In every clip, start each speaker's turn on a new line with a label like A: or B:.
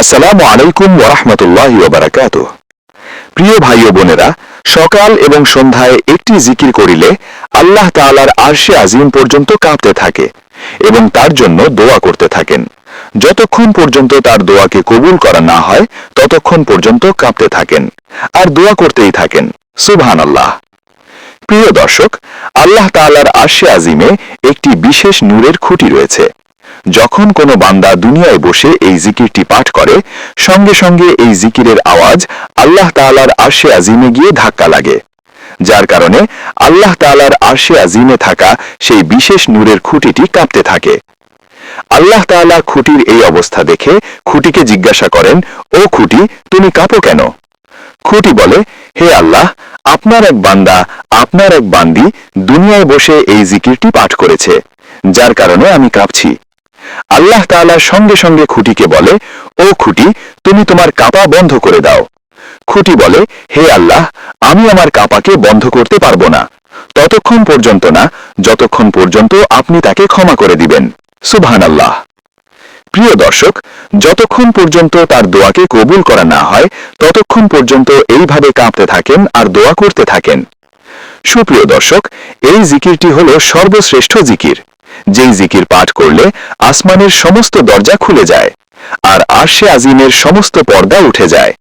A: আসসালামু আলাইকুম ওরহমতুল্লাহ ওবরাকাত প্রিয় ভাই ও বোনেরা, সকাল এবং সন্ধ্যায় একটি জিকির করিলে আল্লাহ তাআলার আরশে আজিম পর্যন্ত কাঁপতে থাকে এবং তার জন্য দোয়া করতে থাকেন। যতক্ষণ পর্যন্ত তার দোয়াকে কবুল করা না হয়, ততক্ষণ পর্যন্ত কাঁপতে থাকেন আর দোয়া করতেই থাকেন। সুবহান আল্লাহ প্রিয় দর্শক, আল্লাহ তাআলার আরশে আজিমে একটি বিশেষ নূরের খুঁটি রয়েছে। যখন কোনো বান্দা দুনিয়ায় বসে এই জিকিরটি পাঠ করে, সঙ্গে সঙ্গে এই জিকিরের আওয়াজ আল্লাহ তাআলার আরশে আজিমে গিয়ে ধাক্কা লাগে। যার কারণে আল্লাহ তাআলার আরশে আজিমে থাকা সেই বিশেষ নূরের খুঁটিটি কাঁপতে থাকে। আল্লাহ তাআলা খুঁটির এই অবস্থা দেখে খুঁটিকে জিজ্ঞাসা করেন, ও খুঁটি, তুমি কাঁপো কেন? খুঁটি বলে, হে আল্লাহ, আপনার এক বান্দা, আপনার এক বান্দি দুনিয়ায় বসে এই জিকিরটি পাঠ করেছে, যার কারণে আমি কাঁপছি। আল্লাহ তাআলা সঙ্গে সঙ্গে খুঁটিকে বলে, ও খুঁটি, তুমি তোমার কাপা বন্ধ করে দাও। খুঁটি বলে, হে আল্লাহ, আমি আমার কাপাকে বন্ধ করতে পারব না। ততক্ষণ পর্যন্ত না, যতক্ষণ পর্যন্ত আপনি তাকে ক্ষমা করে দিবেন। সুবহান আল্লাহ প্রিয় দর্শক, যতক্ষণ পর্যন্ত তার দোয়াকে কবুল করা না হয়, ততক্ষণ পর্যন্ত এইভাবে কাঁপতে থাকেন আর দোয়া করতে থাকেন। সুপ্রিয় দর্শক, এই জিকিরটি হল সর্বশ্রেষ্ঠ জিকির। যেই জিকির পাঠ করলে আসমানের সমস্ত দরজা খুলে যায় আর আরশে আজিমের সমস্ত পর্দা উঠে যায়।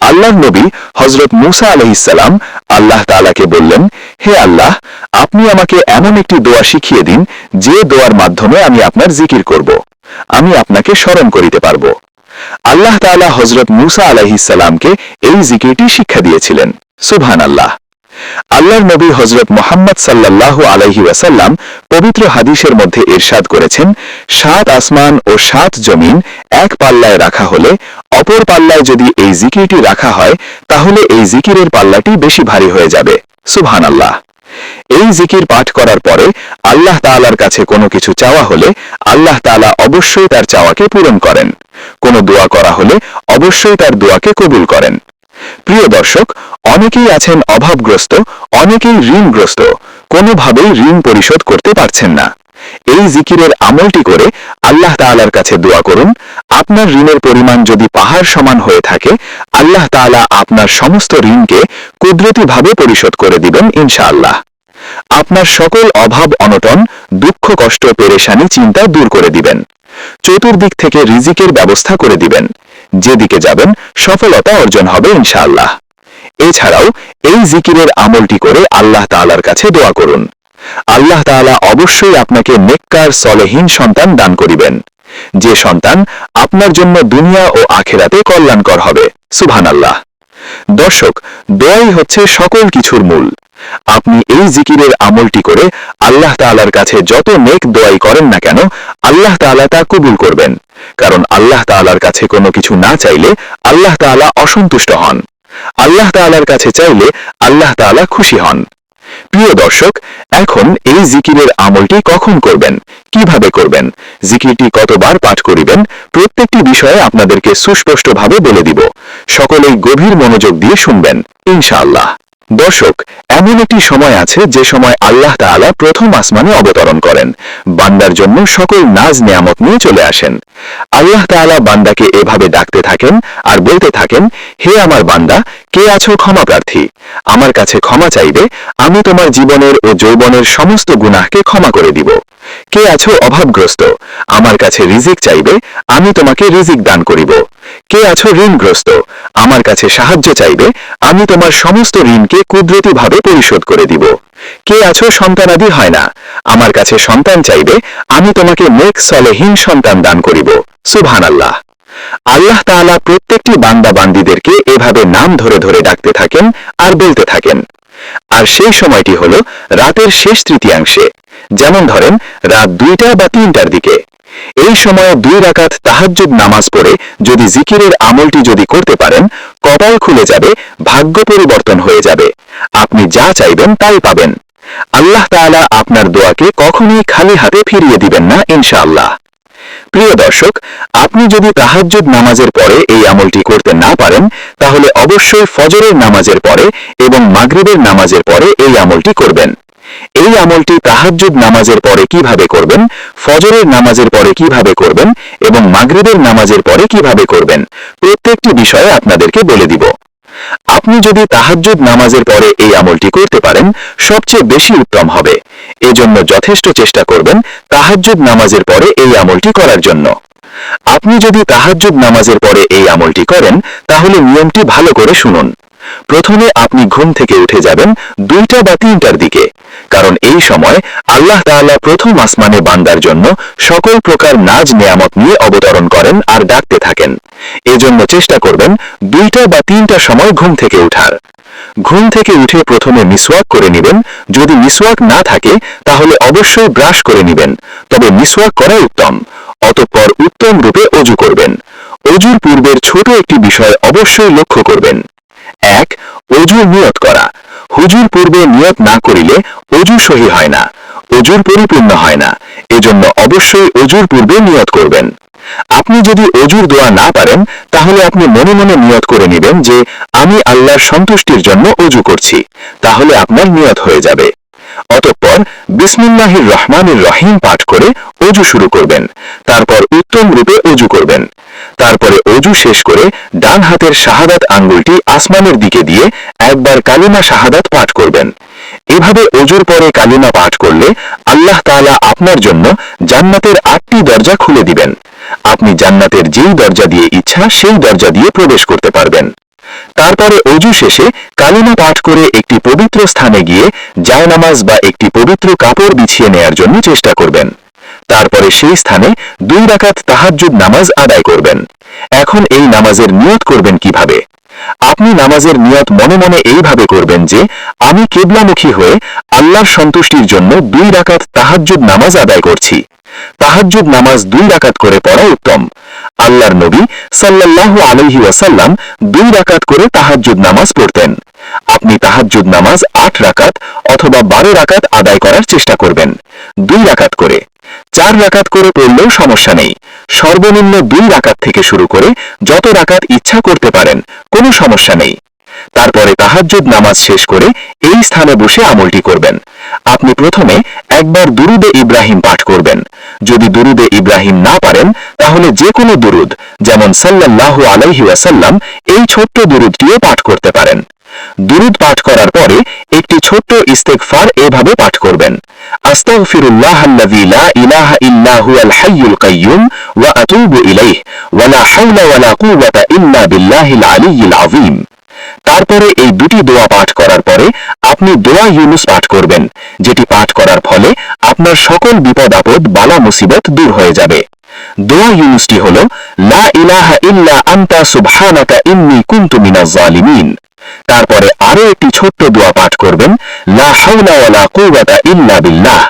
A: আল্লাহ নবী হজরত মুসা আলহিসাল্লাম আল্লাহ তাআলাকে বললেন, হে আল্লাহ, আপনি আমাকে এমন একটি দোয়া শিখিয়ে দিন, যে দোয়ার মাধ্যমে আমি আপনার জিকির করব, আমি আপনাকে স্মরণ করিতে পারব। আল্লাহ তাআলা হজরত মুসা আলাহিসাল্লামকে এই জিকিরটি শিক্ষা দিয়েছিলেন। সুবহান আল্লাহ আল্লাহর নবী হজরত মোহাম্মদ সাল্লাহ আলাইহি ওয়াসাল্লাম পবিত্র হাদিসের মধ্যে ইরশাদ করেছেন, সাত আসমান ও সাত জমিন এক পাল্লায় রাখা হলে অপর পাল্লায় যদি এই জিকিরটি রাখা হয়, তাহলে এই জিকিরের পাল্লাটি বেশি ভারী হয়ে যাবে। সুবহান আল্লাহ এই জিকির পাঠ করার পরে আল্লাহ তাআলার কাছে কোনো কিছু চাওয়া হলে আল্লাহ তাআলা অবশ্যই তার চাওয়াকে পূরণ করেন। কোনো দোয়া করা হলে অবশ্যই তার দোয়াকে কবুল করেন। প্রিয় দর্শক অনেকেই আছেন অভাবগ্রস্ত, অনেকেই ঋণগ্রস্ত, কোনোভাবেই ঋণ পরিশোধ করতে পারছেন না। এই জিকিরের আমলটি করে আল্লাহ তাআলার কাছে দোয়া করুন, আপনার ঋণের পরিমাণ যদি পাহাড় সমান হয়ে থাকে, আল্লাহ তাআলা আপনার সমস্ত ঋণকে কুদরতিভাবে পরিশোধ করে দিবেন ইনশাআল্লাহ। আপনার সকল অভাব, অনটন, দুঃখ, কষ্ট, পেরেশানি, চিন্তা দূর করে দিবেন। চতুর্দিক থেকে রিজিকের ব্যবস্থা করে দিবেন। যেদিকে যাবেন, সফলতা অর্জন হবে ইনশাআল্লাহ। এছাড়াও এই জিকিরের আমলটি করে আল্লাহ তাআলার কাছে দোয়া করুন। আল্লাহ তাআলা অবশ্যই আপনাকে নেককার, সলেহীন সন্তান দান করিবেন। যে সন্তান আপনার জন্য দুনিয়া ও আখেরাতে কল্যাণকর হবে। সুভান সুবহানাল্লাহ। দর্শক, দোয়াই হচ্ছে সকল কিছুর মূল। আপনি এই জিকিরের আমলটি করে আল্লাহ তাআলার কাছে যত নেক দোয়াই করেন না কেন, আল্লাহ তাআলা তা কবুল করবেন। কারণ আল্লাহ তাআলার কাছে কোনো কিছু না চাইলে আল্লাহ তাআলা অসন্তুষ্ট হন। আল্লাহ তালার কাছে চাইলে আল্লাহ তালা খুশি হন। প্রিয় দর্শক, এখন এই জিকিরের আমলটি কখন করবেন? কীভাবে করবেন? জিকিরটি কতবার পাঠ করিবেন? প্রত্যেকটি বিষয়ে আপনাদেরকে সুস্পষ্টভাবে বলে দিব। সকলেই গভীর মনোযোগ দিয়ে শুনবেন, ইনশাআল্লাহ। দর্শক, এমন একটি সময় আছে যে সময় আল্লাহ তাআলা প্রথম আসমানে অবতরণ করেন। বান্দার জন্য সকল নাজ নেয়ামত নিয়ে চলে আসেন। আল্লাহ তাআলা বান্দাকে এভাবে ডাকতে থাকেন আর বলতে থাকেন, হে আমার বান্দা, কে আছো ক্ষমা প্রার্থী? আমার কাছে ক্ষমা চাইবে, আমি তোমার জীবনের ও যৌবনের সমস্ত গুনাহকে ক্ষমা করে দিব। কে আছো অভাবগ্রস্ত? আমার কাছে রিজিক চাইবে, আমি তোমাকে রিজিক দান করিব। কে আছো ঋণগ্রস্ত? আমার কাছে সাহায্য চাইবে, আমি তোমার সমস্ত ঋণকে কুদরতিভাবে পরিশোধ করে দিব। কে আছো সন্তানাদি হয় না? আমার কাছে সন্তান চাইবে, আমি তোমাকে নেক সলেহীন সন্তান দান করিব। সুভান আল্লাহ আল্লাহ তাআলা প্রত্যেকটি বান্দা বান্দিদেরকে এভাবে নাম ধরে ধরে ডাকতে থাকেন আর বলতে থাকেন। আর সেই সময়টি হল রাতের শেষ তৃতীয়াংশে। যেমন ধরেন, রাত দুইটা বা তিনটার দিকে। এই সময়ে দুই রাকাত তাহাজ্জুদ নামাজ পড়ে যদি জিকিরের আমলটি যদি করতে পারেন, কপাল খুলে যাবে, ভাগ্য পরিবর্তন হয়ে যাবে। আপনি যা চাইবেন তাই পাবেন। আল্লাহ তাআলা আপনার দোয়াকে কখনোই খালি হাতে ফিরিয়ে দিবেন না, ইনশাআল্লাহ। প্রিয় দর্শক, আপনি যদি তাহাজ্জুদ নামাজের পরে এই আমলটি করতে না পারেন, তাহলে অবশ্যই ফজরের নামাজের পরে এবং মাগরিবের নামাজের পরে এই আমলটি করবেন। এই আমলটি তাহাজ্জুদ নামাজের পরে কীভাবে করবেন? ফজরের নামাজের পরে কীভাবে করবেন? এবং মাগরিবের নামাজের পরে কীভাবে করবেন? প্রত্যেকটি বিষয়ে আপনাদেরকে বলে দিব। আপনি যদি তাহাজ্জুদ নামাজের পরে এই আমলটি করতে পারেন, সবচেয়ে বেশি উত্তম হবে। এজন্য যথেষ্ট চেষ্টা করবেন তাহাজ্জুদ নামাজের পরে এই আমলটি করার জন্য। আপনি যদি তাহাজ্জুদ নামাজের পরে এই আমলটি করেন, তাহলে নিয়মটি ভালো করে শুনুন। প্রথমে আপনি ঘুম থেকে উঠে যাবেন দুইটা বা তিনটার দিকে। কারণ এই সময় আল্লাহ তাআলা প্রথম আসমানে বান্দার জন্য সকল প্রকার নাজ নেয়ামত নিয়ে অবতরণ করেন আর ডাকতে থাকেন। এজন্য চেষ্টা করবেন দুইটা বা তিনটা সময় ঘুম থেকে উঠার। ঘুম থেকে উঠে প্রথমে মিসওয়াক করে নেবেন। যদি মিসওয়াক না থাকে, তাহলে অবশ্যই ব্রাশ করে নেবেন। তবে মিসওয়াক করা উত্তম। অতঃপর উত্তম রূপে অজু করবেন। অজুর পূর্বের ছোট একটি বিষয় অবশ্যই লক্ষ্য করবেন। এক অজুর নিয়ত করা। হুজুর পূর্বে নিয়ত না করিলে অজু সহি হয় না, অজুর পরিপূর্ণ হয় না, এজন্য অবশ্যই অজুর পূর্বে নিয়ত করবেন। আপনি যদি অজুর দোয়া না পারেন, তাহলে আপনি মনে মনে নিয়ত করে নেবেন যে, আমি আল্লাহর সন্তুষ্টির জন্য অজু করছি, তাহলে আপনার নিয়ত হয়ে যাবে। অতঃপর বিসমিল্লাহির রহমানির রহিম পাঠ করে অজু শুরু করবেন, তারপর উত্তম রূপে অজু করবেন। তারপরে অজু শেষ করে ডান হাতের শাহাদাত আঙ্গুলটি আসমানের দিকে দিয়ে একবার কালিমা শাহাদাত পাঠ করবেন। এভাবে অজুর পরে কালিমা পাঠ করলে আল্লাহ তাআলা আপনার জন্য জান্নাতের আটটি দরজা খুলে দিবেন। আপনি জান্নাতের যেই দরজা দিয়ে ইচ্ছা সেই দরজা দিয়ে প্রবেশ করতে পারবেন। তারপরে অজু শেষে কালিমা পাঠ করে একটি পবিত্র স্থানে গিয়ে জায়নামাজ বা একটি পবিত্র কাপড় বিছিয়ে নেয়ার জন্য চেষ্টা করবেন। তারপরে সেই স্থানে দুই রাকাত তাহাজ্জুদ নামাজ আদায় করবেন। এখন এই নামাজের নিয়ত করবেন কীভাবে? আপনি নামাজের নিয়ত মনে মনে এইভাবে করবেন যে, আমি কেবলামুখী হয়ে আল্লাহর সন্তুষ্টির জন্য দুই রাকাত তাহাজ্জুদ নামাজ আদায় করছি। তাহাজ্জুদ নামাজ দুই রাকাত করে পড়া উত্তম। আল্লাহর নবী সাল্লাল্লাহু আলাইহি ওয়াসাল্লাম দুই রাকাত করে তাহাজ্জুদ নামাজ পড়তেন। আপনি তাহাজ্জুদ নামাজ আট রাকাত অথবা বারো রাকাত আদায় করার চেষ্টা করবেন। দুই রাকাত করে। চার রাকাত করে পড়লেও সমস্যা নেই। সর্বনিম্ন দুই রাকাত থেকে শুরু করে যত রাকাত ইচ্ছা করতে পারেন, কোনো সমস্যা নেই। তারপরে তাহাজ্জুদ নামাজ শেষ করে এই স্থানে বসে আমলটি করবেন। আপনি প্রথমে একবার দুরুদে ইব্রাহিম পাঠ করবেন। যদি দুরুদে ইব্রাহিম না পারেন, তাহলে যে কোনো দুরুদ, যেমন সাল্লাল্লাহু আলাইহি ওয়াসাল্লাম এই ছোট্ট দুরুদটিও পাঠ করতে পারেন। দুরুদ পাঠ করার পরে একটি ছোট্ট ইস্তেকফার এভাবে পাঠ করবেন। লা ইলাহা ইল্লা হুয়াল হাইয়ুল কাইয়্যুম ওয়া আতুবু ইলাইহি ওয়া লা হাওলা ওয়া লা কুওয়াতা ইল্লা বিল্লাহিল আলিয়্যিল আযীম। তারপরে এই দুটি দোয়া পাঠ করার পরে আপনি দোয়া ইউনুস পাঠ করবেন, যেটি পাঠ করার ফলে আপনার সকল বিপদ আপদ, বালা মুসিবত দূর হয়ে যাবে। দোয়া ইউনুসটি হল, লা ইলাহা ইল্লা আন্তা সুবহানাকা ইন্নী কুনতু মিনাজ জালিমিন। তারপরে আরও একটি ছোট্ট দোয়া পাঠ করবেন, লা হাওলা ওয়ালা কুওয়াতা ইল্লা বিল্লাহ।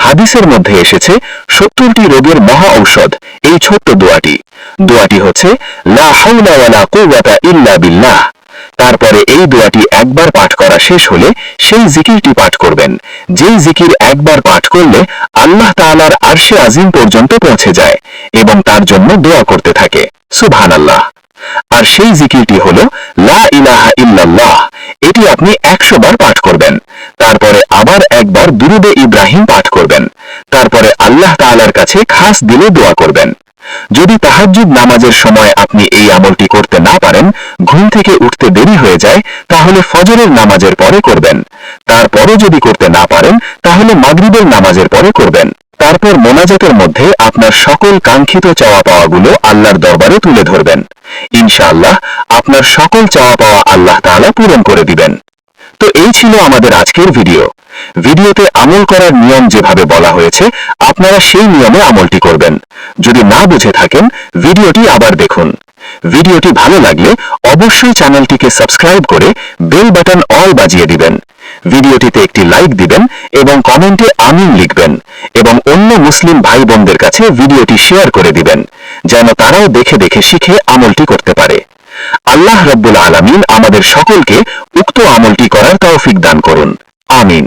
A: হাদিসের মধ্যে এসেছে, সত্তরটি রোগের মহা ঔষধ, এই ছোট্ট দোয়াটি। দোয়াটি হচ্ছে, লা হাওলা ওয়ালা কুওয়াতা তারপরে এই দোয়াটি একবার পাঠ করা শেষ হলে সেই জিকিরটি পাঠ করবেন। যেই জিকির একবার পাঠ করলে আল্লাহ তাআলার আরশে আজিম পর্যন্ত পৌঁছে যায় এবং তার জন্য দোয়া করতে থাকে। সুবহান আল্লাহ আর সেই জিকিরটি হল, লা ইলাহা ইল্লাল্লাহ। এটি আপনি একশো বার পাঠ করবেন। তারপরে একবার দুরুদে ইব্রাহিম পাঠ করবেন। তারপরে আল্লাহ তাআলার কাছে খাস দিলে দোয়া করবেন। যদি তাহাজ্জুদ নামাজের সময় আপনি এই আমলটি করতে না পারেন, ঘুম থেকে উঠতে দেরি হয়ে যায়, তাহলে ফজরের নামাজের পরে করবেন। তারপরও যদি করতে না পারেন, তাহলে মাগরিবের নামাজের পরে করবেন। তারপর মোনাজাতের মধ্যে আপনার সকল কাঙ্ক্ষিত চাওয়া পাওয়াগুলো আল্লাহর দরবারে তুলে ধরবেন। ইনশাআল্লাহ, আপনার সকল চাওয়া পাওয়া আল্লাহ তাআলা পূরণ করে দিবেন। তো এই ছিল আমাদের আজকের ভিডিও। ভিডিওতে আমল করার নিয়ম যেভাবে বলা হয়েছে, আপনারা সেই নিয়মে আমলটি করবেন। যদি না বুঝে থাকেন, ভিডিওটি আবার দেখুন। ভিডিওটি ভালো লাগলে অবশ্যই চ্যানেলটিকে সাবস্ক্রাইব করে বেল বাটন অল বাজিয়ে দিবেন। ভিডিওটিতে একটি লাইক দিবেন এবং কমেন্টে আমিন লিখবেন এবং অন্য মুসলিম ভাই বোনদের কাছে ভিডিওটি শেয়ার করে দিবেন, যেন তারাও দেখে দেখে শিখে আমলটি করতে পারে। আল্লাহ রব্বুল আলমিন আমাদের সকলকে উক্ত আমলটি করার তৌফিক দান করুন। আমিন।